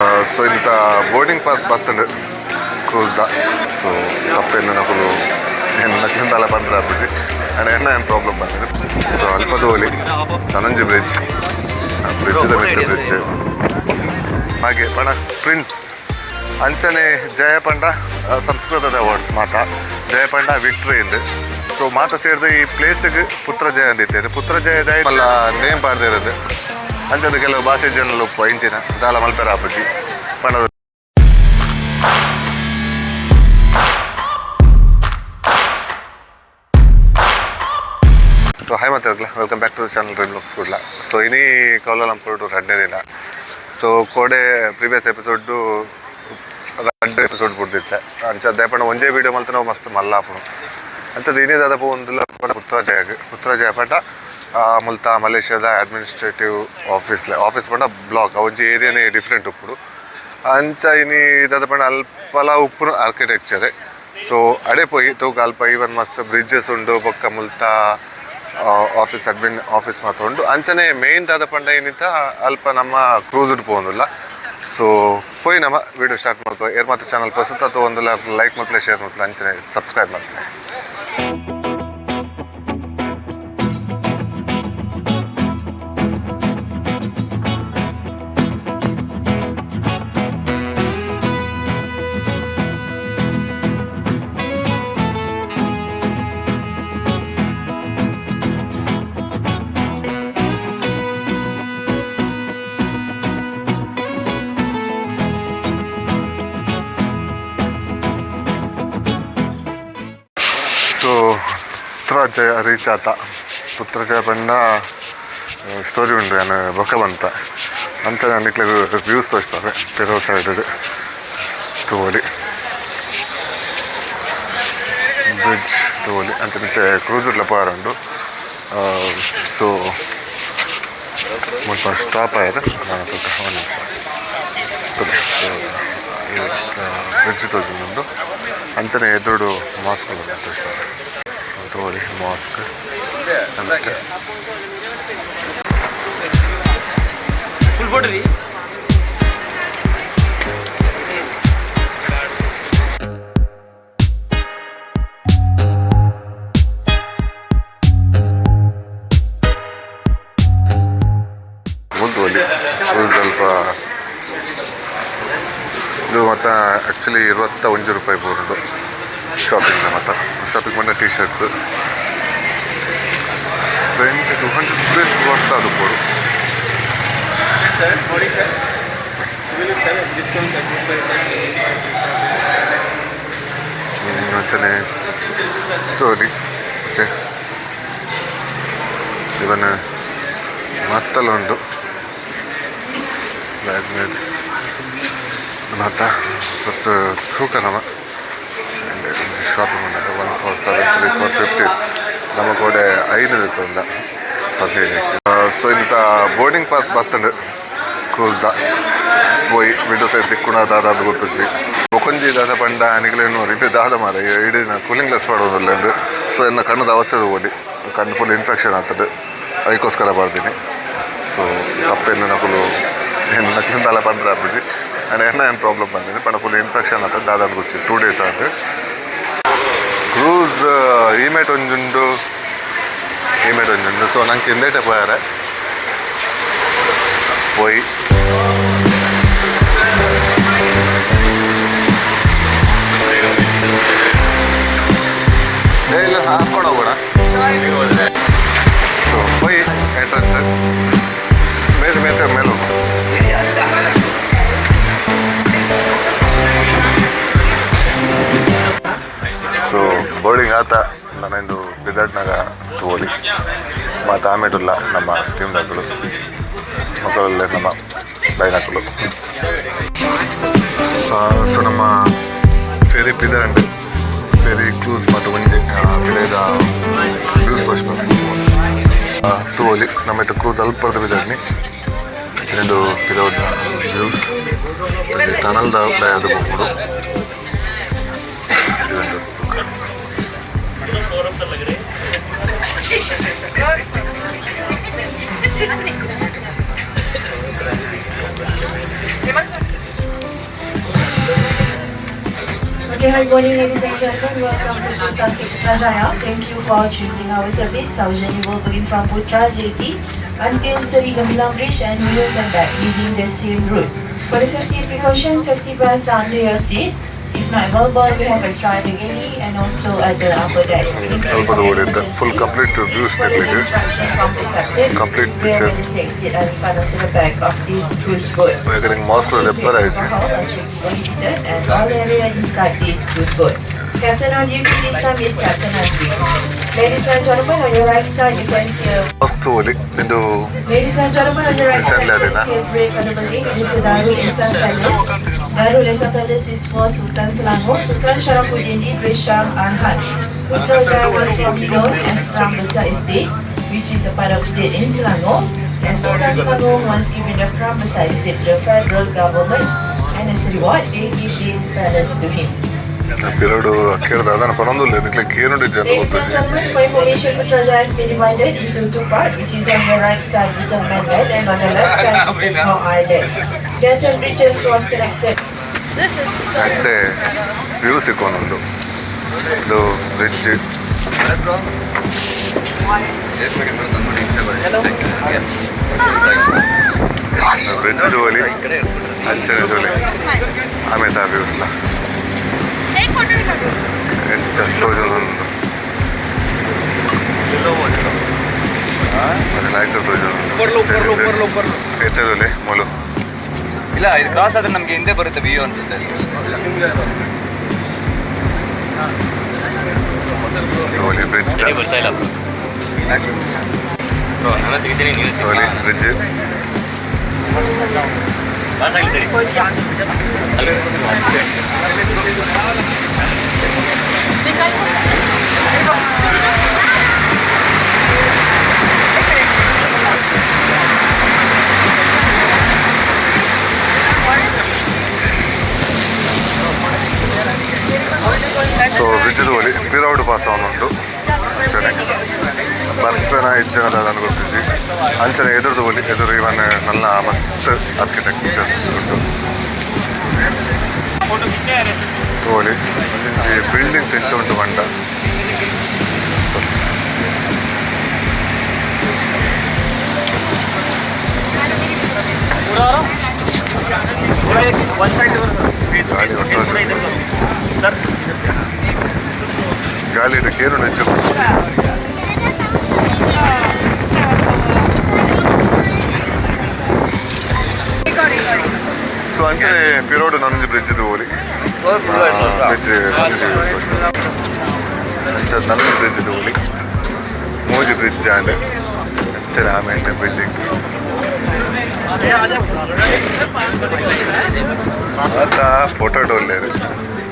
So ಇಂಥ boarding pass ಬರ್ತದೆ ಕ್ರೂಸ್ದ so ತಪ್ಪೇನು ನಕಲು ಏನು ನಕ್ಲಿಂದಲ್ಲ ಬಂದ್ರೆ ಆಗ್ತದೆ ಆ್ಯಂಡ್ ಎನ್ನ ಏನು ಪ್ರಾಬ್ಲಮ್ ಬಂದಿದೆ? ಸೊ ಅಲ್ಪದೋಲಿ ಧನಂಜಿ ಬ್ರಿಡ್ಜ್ ಬ್ರಿಡ್ಜ್ ಮಿತ್ರ ಬ್ರಿಡ್ಜ್ ಹಾಗೆ ಪಣ ಪ್ರಿನ್ಸ್ ಅಂಚನೆ ಜಯಪಂಡ ಸಂಸ್ಕೃತದ ವರ್ಡ್ಸ್ ಮಾತ. ಜಯಪಂಡ ವಿಕ್ಟ್ರಿ ಇದೆ ಸೊ ಮಾತ ಸೇರಿದ ಈ ಪ್ಲೇಸಿಗೆ ಪುತ್ರ ಜಯ ಅಂದಿದ್ದೇನೆ ಪುತ್ರ ಜಯದ ಮಲ್ಲ ನೇಮ್ ಪಾಡ್ದಿರೋದು ಅಂಚದ ಕೆಲವು ಭಾಷೆ ಜನರು ಉಪ್ಪು ಇಂಚಿನ ದಾಲ ಮಲ್ಪೆರ ಆಪುಜಿ ಪಣದ ಸೊ ಹಾಯ್ ಮಾತಾಡಲ್ಲ welcome back to the channel Dream Looks Kudala so ಇನಿ ಕೌಲಾಲಂಪುರ ಟು ರಡ್ಡೆ ದಿನ ಸೊ ಕೋಡೆ ಪ್ರೀವಿಯಸ್ ಎಪಿಸೋಡು ರಡ್ಡೆ ಎಪಿಸೋಡ್ ಬಿಡ್ದಿತ್ತೆ ಅಂಚ ದಯಪಣ್ಣ ಒಂದೇ ವೀಡಿಯೋ ಮಲ್ತ ನಾವು ಮಸ್ತ್ ಮಲ್ಲಾಪುನು ಅಂಚದ ಇನ್ನೇ ದಾದಪ್ಪ ಒಂದು ಪುತ್ರ ಜಯಗ್ ಪುತ್ರ ಜಯ ಪಂಡ ಮುಲ್ತ, ಮಲೇಷ್ಯಾದ ಅಡ್ಮಿನಿಸ್ಟ್ರೇಟಿವ್ ಆಫೀಸ್ ಆಫೀಸ್ ಪಂಡ ಬ್ಲಾಕ್ ಒಂಜಿ ಏರಿಯಾನೇ ಡಿಫ್ರೆಂಟ್ ಉಪ್ಪುಡು. ಅಂಚ ಇನಿ ದಾದ ಪಂಡ ಅಲ್ಪಲ ಉಪ್ಪುನ ಆರ್ಕಿಟೆಕ್ಚರ್ ಸೊ ಅಡೆ ಪೋಯಿ, ತೂಕ ಅಲ್ಪ ಇವನ್ ಮಸ್ತ್ ಬ್ರಿಡ್ಜಸ್ ಉಂಡು, ಬೊಕ್ಕ ಮುಲ್ತ ಆಫೀಸ್ ಅಡ್ಮಿನ್ ಆಫೀಸ್ ಮಾತ್ರ ಉಂಡು. ಅಂಚನೆ ಮೇನ್ ದಾದ ಪಂಡ ಏನಿತ್ತ ಅಲ್ಪ ನಮ್ಮ ಕ್ರೂಸ್ಡ್ ಪೋಂದುಲ್ಲ ಸೊ ಪೋಯಿ ನಮ್ಮ ವಿಡಿಯೋ ಸ್ಟಾರ್ಟ್ ಮಾಡ್ಕೋ. ಏರ್ ಮಾತ್ರ ಚಾನಲ್ ಪಸಂತ ಅಥವಾ ಒಂದು ಲೈಕ್ ಮಾಡ್ಕೊಳ್ಳಿ ಶೇರ್ ಮಾಡ್ಕೊಳ್ಳಿ ಅಂಚನೆ ಸಬ್ಸ್ಕ್ರೈಬ್ ಮಾಡ್ಕೊಳ್ಳಿ ಪುತ್ರಜಯ ರೀಚ್ ಆತ. ಪುತ್ರಜಯ ಪಂಡ ಸ್ಟೋರಿ ಉಂಡು ಏನು ಬೊಕ್ಕ ಬಂತ ಅಂತ ನನಗೆ ವ್ಯೂಸ್ ತೋರಿಸ್ತಾರೆ. ತಿರೋ ಸೈಡ್ ತೋಲಿ. ಬ್ರಿಡ್ಜ್ ತೋಲಿ. ಅಂತ ಮತ್ತೆ ಕ್ರೂಸರ್ಲ ಪಾರುಂಡು ಸೊ ಮುಲ್ಪ ಸ್ಟಾಪ್ ಆಯ್ತು ನಾನು ಒಂದು ನಿಮಿಷ. ಬ್ರಿಡ್ಜ್ ತೋರಿಸಿದ್ದು ಅಂಚನೆ ಎದುರು ಮಾಸ್ಕ್ ತೋರಿಸ್ತಾರೆ. കത്തോലിക് മോസ്ക് നമുക്ക് twenty two hundred rupees worth ಅದು ಬೋರ್ಡು ಸರ್ ನೋಡಿ ಸರ್ ಇವೆಲ್ಲ ಸರ್ ಡಿಸ್ಕೌಂಟ್ ಅಂಚನೆ ತೋರಿ ಇವನ ಇವನ್ ಮತ್ತಲ್ಲ ಉಂಟು ಮ್ಯಾಗ್ನೆಟ್ಸ್ ಮತ್ತು ಮತ್ತು ತೂಕ ನಮ್ಮ ಶಾಪಿಂಗ್ ಮಾಡಕ್ಕೆ one four seven three four fifty ನಮ್ಮ ಕೂಡ ಐದು ಇರ್ತದ ಸೊ ಇಂಥ ಬೋರ್ಡಿಂಗ್ ಪಾಸ್ ಬರ್ತಂಡ್ ಕ್ರೂಸ್ದ ಹೋಯ್ ವಿಂಡೋ ಸೈಡ್ ತಿಕ್ಕೊಂಡು ಅದಾದ ಅದು ಗೊತ್ತಿ ಮುಕುಂಜಿ ದಾದ ಪಂಡ ಅನಿಗಳ ಇದು ದಾದ ಮಾರ. ಇಡೀ ಕೂಲಿಂಗ್ ಲೆಸ್ ಮಾಡೋದಿಲ್ಲ ಎಂದು ಸೊ ಎಲ್ಲ ಕಣ್ಣದ ಅವಸ್ಥೆ ಓಡಿ. ಕಣ್ಣು ಫುಲ್ ಇನ್ಫೆಕ್ಷನ್ ಆಗ್ತದೆ. ಅದಕ್ಕೋಸ್ಕರ ಬರ್ತೀನಿ ಸೊ ಅಪ್ಪೆಲ್ಲ ನಗಲು ಏನು ನಕ್ಷಿಂದ ಬಂದ್ರೆ ಆಗ್ಬಿಟ್ಟು ಅಂಡ್ ಏನೋ, ಏನು ಪ್ರಾಬ್ಲಮ್ ಬಂದಿದೆ? ಬಟ್ ಫುಲ್ ಇನ್ಫೆಕ್ಷನ್ ಆಗ್ತದೆ ದಾದಾದ ಗೊತ್ತಿ ಟೂ ಡೇಸ್ ಆದರೆ ಕ್ರೂಸ್ ಈಮೇಟ್ ಒಂಜುಂಡು ಈಮೇಟ್ ಒಂಜುಂಡು ಸೊ ನಂಗೆ ಹಿಂದೇಟೆ ಪೋಯಾರೆ പോയി ಹಾಕ್ಕೊಂಡು ಹೋಗೋಣ. ಮತ್ತು ನಮ್ಮ ನಮ್ಮ ಟೀಮ್ದಾಗಳು ಮಕ್ಕಳಲ್ಲೇ ನಮ್ಮ ಬೈನಾಕಲು ಸೊ ನಮ್ಮ ಫೇರಿ ಪಿದರ್ ಫೇರಿ ಕ್ಲೂಸ್ ಮತ್ತು ಒಂಜೆ ಬೆಳೆದ ಕ್ಲೂಸ್ ತೋರಿಸ್ಬೇಕು ತೋಲಿ ನಮ್ಮ ಇತ್ತ ಕ್ರೂಸ್ ಅಲ್ಪರ್ದ ಬಿದರ್ನಿ రెండు ಪಿದೋದ ವ್ಯೂಸ್ ಟನಲ್ದ ಅದು Thank ಇದೊಂದು. Okay, hi, morning, ladies and gentlemen. Welcome to Pusta Sitrajaya. Thank you for choosing our service. Saujani will begin from Putra JP until Sarigamilam Bridge and we will come back using the same route. For the safety precaution, safety belts are under your seat. Melbourne, you have extra Bigini and also at the upper deck. Full complete reduced deck Complete picture. Complete picture. We are getting masked with a pepper, I think. And all area inside this cruise boat. Captain on this time is Captain on Ladies and gentlemen, on your right side, you can see a... Actually, into... Ladies and gentlemen, on your right side, you can see a break on number 8. It is Darul Ehsan Palace. Darul Ehsan Palace is for Sultan Selangor, Sultan Sharafuddin Idris Shah Arhan. Putrajaya was from Bilon and from Besar Estate, which is a part of state in Selangor. And Sultan Selangor once given the from Besar Estate to the federal government. And as a reward, they give this palace to him. Period ಕೇಳ್ದ ಅದನ್ನ ಪರೊಂದಿಲ್ಲ ಇದಕ್ಕೆ ಕೇನುಂಡಿ ಜನ Ladies and ಗೊತ್ತಿದೆ gentlemen, for information, Putrajaya has been divided into two parts, which is on the right side is a mainland and on the left side is a small island. The ten bridges was connected. అంటే view ಸಿಕ್ಕೋನೊಂದು ಇದು bridge bridge ಒಲಿ ಅಂಚನೆ ಜೋಲಿ ಆಮೇಲೆ ಆ ವ್ಯೂಸ್ಲ ಎಂತ ತೋಜೊಂದು ಮತ್ತೆ light ಮೊಲು ಇಲ್ಲ ಇದು ಕ್ರಾಸ್ ಆದ್ರೆ ನಮ್ಗೆ ಹಿಂದೆ ಬರುತ್ತೆ ವ್ಯೂ ಅನ್ಸುತ್ತೆ ಒಲಿ ಬ್ರಿಡ್ಜ್ ಆಗಿದ್ದೀರಿ ಅಲ್ಲಿ ಮಸ್ತ್ ಆರ್ಕಿಟೆಕ್ಚರ್ಸ್ ಉಂಟು ಒಲಿ ಒಂದಿಂಜಿ ಬಿಲ್ಡಿಂಗ್ಸ್ ಹೆಚ್ಚು ಉಂಟು ಬಂಡ ಗಾಳಿ ಒಟ್ಟು ಗಾಳಿ ಇಟ್ಟು ಕೇರು ಹೆಚ್ಚು ಬ್ರಿಡ್ಜ್ ನನ್ನ ಬ್ರಿಡ್ಜ್ ಹೋಲಿ ಮೂಜಿ ಬ್ರಿಡ್ಜ್ ಆಂಡ್ ಅಂಚನೆ ಆಮೇಲೆ ಬಿಲ್ಡಿಂಗ್ ಆತ ಫೋಟೋ ಡೋಲ್ಲೇರು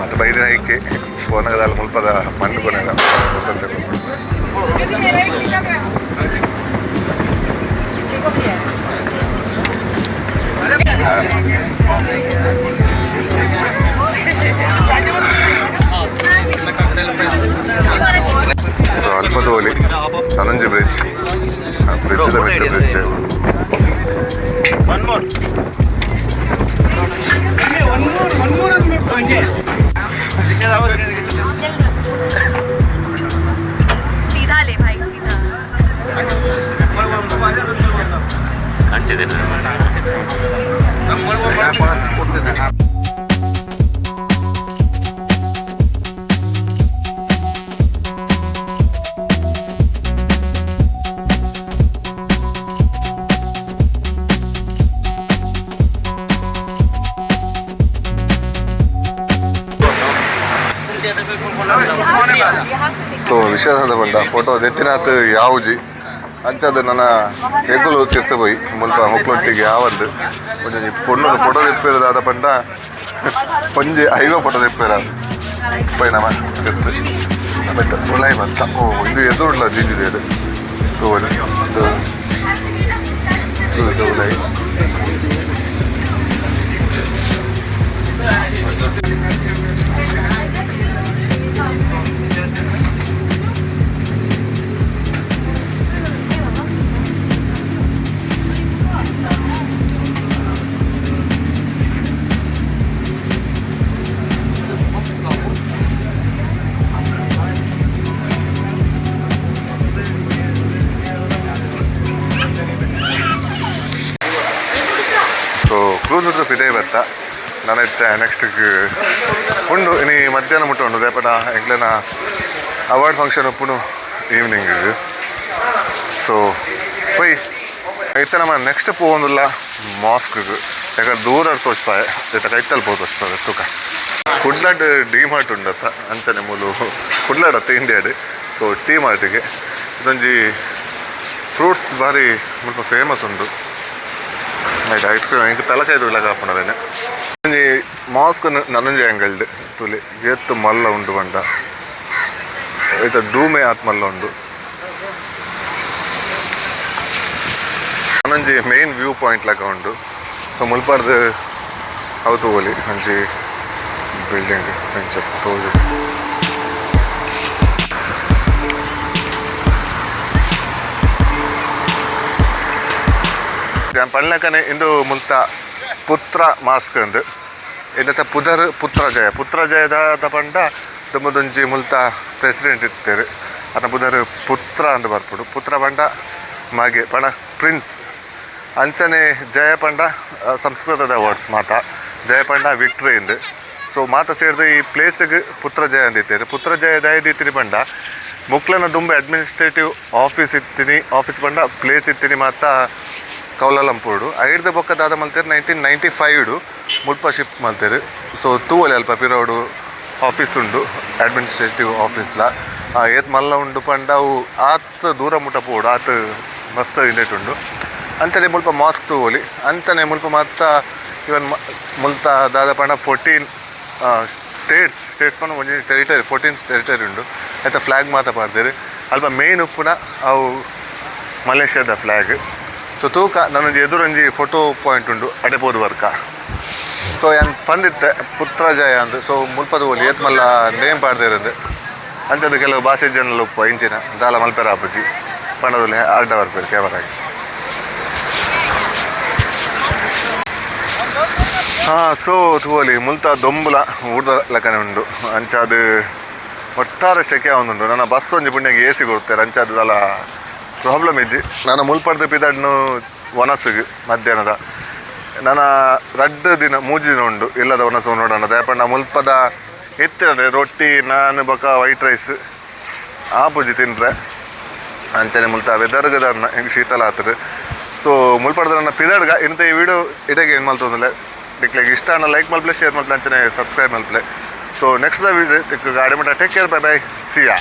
ಮತ್ತೆ ಬೈದಿನ ಐಕೆ ಫೋನಗದಲ್ಲಿ ಮುಲ್ಪದ ಮಣ್ಣು ಕೊನೆಲ್ಲ ಫೋಟೋ ತಗೊಂಡು അല്പതോലി അനഞ്ച് ബ്രിഡ്ജ്. Bridge Tamil bridge. കാണിച്ചു തരുന്നത് നമ്മൾ ವಿಶೇಷದ ಬಂದ ಫೋಟೋ ದೆತ್ತಿನಾಥ್ ಯಾವುಜಿ ಅಂಚದು ನನ್ನ ಎಗ್ಗುಲು ತಿರ್ತ ಪೋಯಿ ಮುಲ್ಪ ಮಕ್ಕಳೊಟ್ಟಿಗೆ ಯಾವಂದು ಒಂಜಿ ಪೊಣ್ಣು ಫೋಟೋ ತಿರ್ಪಿರೋದು ಆದ ಪಂಡ ಪಂಜಿ ಐವೋ ಫೋಟೋ ತಿರ್ಪಿರೋದು ಪೈ ನಮ್ಮ ತಿರ್ಪು ಬಟ್ ಉಳಾಯಿ ಬಂತ ಓ ಇದು ಎದುರುಳ್ಳ ಜೀಜಿದೆ ಇದು ತೋಲು ಇದು ನೆಕ್ಸ್ಟ್ ಉಂಡು ಇನಿ ಮಧ್ಯಾಹ್ನ ಮುಟ್ಟ ಉಂಡು ರೇಪಟ ಎಂಕ್ಲೆನ ಅವಾರ್ಡ್ ಫಂಕ್ಷನ್ ಉಪ್ಪುನು ಈವ್ನಿಂಗ್ ಸೊ ಪೈ ಐತೆ ನಮ್ಮ ನೆಕ್ಸ್ಟ್ ಪೋವೊಂದುಲ್ಲ ಮಾಸ್ಕ್ಗೆ ಯಾಕಂದ್ರೆ ದೂರ ತೋರಿಸ್ತಾರೆ ಇತ್ತ ಕೈತಲ್ಲಿ ಪೋ ತೋರಿಸ್ತಾರೆ, ತೂಕ. ಕುಡ್ಲಾಡ್ ಡಿ ಮಾರ್ಟ್ ಉಂಡತ್ತ ಅಂಚನೆ ಮೂಲು, ಕುಡ್ಲಾಡ್ ಅತ್ತ ಇಂಡಿಯಾಡ್ ಸೊ ಟೀ ಮಾರ್ಟಿಗೆ. ಇದೊಂಜಿ ಫ್ರೂಟ್ಸ್ ಭಾರಿ, ಸ್ವಲ್ಪ ಫೇಮಸ್ ಉಂಡು. ಆಯ್ತು ಐಸ್ ಕ್ರೀಮ್ ಇಂಕ ತಲಕಾಯ್ದು ಇಲ್ಲ ಕಾಪಣವೇನೆ ಒಂಜಿ ಮಾಸ್ಕ್ ನನಂಜಿ ಆಂಗಲ್ಡ್ ತುಲಿ ಎತ್ತು ಮಲ್ಲ ಉಂಡು ಬಂಡ ಐತ ಡೂಮೆ ಆತ್ ಮಲ್ಲ ಉಂಡು ನನಂಜಿ ಮೇನ್ ವ್ಯೂ ಪಾಯಿಂಟ್ ಲೆಕ್ಕ ಉಂಡು ಸೊ ಮುಲ್ಪಾರ್ದು ಅವು ತಗೋಲಿ ಅಂಜಿ ಬಿಲ್ಡಿಂಗ್ ಅಂಚ ತೋಜು ഞാൻ പള്ളിക്കനെ ಇಂದು ಮುಲ್ತ ಪುತ್ರ ಮಾಸ್ಕ್ ಅಂದು ಇದತ್ತ ಪುದರ್ ಪುತ್ರ ಜಯ ಪುತ್ರ ಜಯದ ಪಂಡ ದುಮ್ಮದೊಂಜಿ ಮುಲ್ತ ಪ್ರೆಸಿಡೆಂಟ್ ಇರ್ತಾರೆ ಅನ್ನ ಪುದರ್ ಪುತ್ರ ಅಂದು ಬರ್ಪುಡು ಪುತ್ರ ಪಂಡ ಮಗೆ ಪಣ ಪ್ರಿನ್ಸ್ ಅಂಚನೆ ಜಯ ಪಂಡ ಆ, ಸಂಸ್ಕೃತದ ವರ್ಡ್ಸ್ ಮಾತ ಜಯ ಪಂಡ ವಿಕ್ಟ್ರಿ ಇಂದು ಸೊ ಮಾತ ಸೇರಿದ ಈ ಪ್ಲೇಸಿಗೆ ಪುತ್ರ ಜಯ ಅಂದಿತ್ತೇರಿ ಪುತ್ರ ಜಯ ದಯದಿತ್ತಿನಿ ಪಂಡ ಮುಕ್ಲನ ದುಂಬ ಅಡ್ಮಿನಿಸ್ಟ್ರೇಟಿವ್ ಆಫೀಸ್ ಇತ್ತೀನಿ ಆಫೀಸ್ ಪಂಡ ಪ್ಲೇಸ್ ಇತ್ತೀನಿ ಮಾತ ಕೌಲಾಲಂಪೂರ್ಡು. ಐಡ್ದ ಬೊಕ್ಕ ದಾದ ಮಲ್ತೇರು ನೈನ್ಟೀನ್ ನೈಂಟಿ ಫೈವ್ಡು. ಮುಲ್ಪ ಶಿಫ್ಟ್ ಮಲ್ತೇರು ಸೊ ತೂವಲ್ಲಿ ಅಲ್ಪ ಪಿರೋಡು ಆಫೀಸ್ ಉಂಡು ಅಡ್ಮಿನಿಸ್ಟ್ರೇಟಿವ್ ಆಫೀಸ್ಲ ಏತ್ ಮಲ್ಲ ಉಂಡು ಪಂಡ ಅವು ಆತ್ ದೂರ ಮುಟ ಪೋಡು. ಆತ್ ಮಸ್ತ್ ಇಂಡೇಟ್ ಉಂಡು ಅಂತಲೇ ಮುಲ್ಪ ಮಾಸ್ಕ್ ತೂವೊಲಿ ಅಂತಲೇ ಮುಲ್ಪ ಮಾತ್ರ ಇವನ್ ಮುಲ್ತ ದಾದ ಪಂಡ ಫೋರ್ಟೀನ್ ಸ್ಟೇಟ್ಸ್ ಸ್ಟೇಟ್ಸ್ ಪಂಡ ಒಂಜಿ ಟೆರಿಟರಿ ಫೋರ್ಟೀನ್ ಟೆರಿಟರಿ ಉಂಡು. ಆಯ್ತಾ ಫ್ಲಾಗ್ ಮಾತ ಪಾಡ್ದೇರು. ಅಲ್ಪ ಮೇನ್ ಉಪ್ಪುನ ಅವು ಮಲೇಷ್ಯಾದ ಫ್ಲಾಗ್ ಸೊ ತೂಕ ನನ್ನೊಂದು ಎದುರೊಂಜಿ ಫೋಟೋ ಪಾಯಿಂಟ್ ಉಂಡು ಅಡೆಪೋದು ವರ್ಕ ಸೊ ಏನ್ ಪಂದಿತ್ತೆ ಪುತ್ರ ಜಯ ಅಂತ ಸೊ ಮುಲ್ಪದ ಓಲಿ ಏತ್ಮಲ್ಲ ನೇಮ್ ಇರೋದು. ಅಂಥದ್ದು ಕೆಲವು ಭಾಷೆ ಜನಲ್ಲ ಉಪ್ಪ, ಇಂಚಿನ ದಾಲ ಮಲ್ಪೆರ ಅಪ್ಪಜಿ ಪಣದಲ್ಲಿ ಅಡ್ಡ ಬರ್ಬೇಕು ಕ್ಯಾಮರಾಗಿ ಹಾಂ ಸೊ ತೂವಲಿ ಮುಲ್ತ ದೊಂಬುಲ ಊಟದ ಲೆಕ್ಕನೆ ಉಂಡು ಅಂಚಾದ ಒಟ್ಟಾರೆ ಸೆಕೆ ಒಂದುಂಡು ನನ್ನ ಬಸ್ ಒಂಜಿ ಪುಣ್ಯಗೆ ಎ ಸಿ ಕೊಡ್ತಾರೆ ದಲ ಪ್ರಾಬ್ಲಮ್ ಇಜ್ಜಿ ನಾನು ಮುಲ್ಪಡ್ದು ಪಿದಾಡ್ನು ಒನಸಿಗೆ ಮಧ್ಯಾಹ್ನದ. ನನ್ನ ರಡ್ಡು ದಿನ, ಮೂಜಿ ದಿನ ಉಂಡು, ಇಲ್ಲದ ಒನಸು ನೋಡೋಣ. ದಯಪಂಡ ಮುಲ್ಪದ ಎತ್ತಿರದೆ ರೊಟ್ಟಿ, ನಾನು, ಬಕ ವೈಟ್ ರೈಸ್ ಆ ಪೂಜಿ ತಿಂದರೆ ಅಂಚನೆ ಮುಲ್ತ ವೆದರ್ಗದ ಹೆಂಗೆ ಶೀತಲ ಆಗ್ತದೆ ಸೊ ಮುಲ್ಪಡ್ದ ನನ್ನ ಪಿದಡ್ಗ ಇಂಥ ಈ ವಿಡಿಯೋ ಇದಾಗೆ ಏನು ಮಲ್ತಂದ್ರೆ ಡಿಕ್ಲೆಗೆ ಇಷ್ಟ ಅನ್ನ ಲೈಕ್ ಮಲ್ಪ್ಲೆ ಶೇರ್ ಮಲ್ಪ್ಲೆ ಅಂಚನೆ ಸಬ್ಸ್ಕ್ರೈಬ್ ಮಲ್ಪ್ಲೆ ಸೊ ನೆಕ್ಸ್ಟ್ ವಿಡಿಯೋ ಗಾಡಿ ಮಟ್ಟ take care bye bye see ya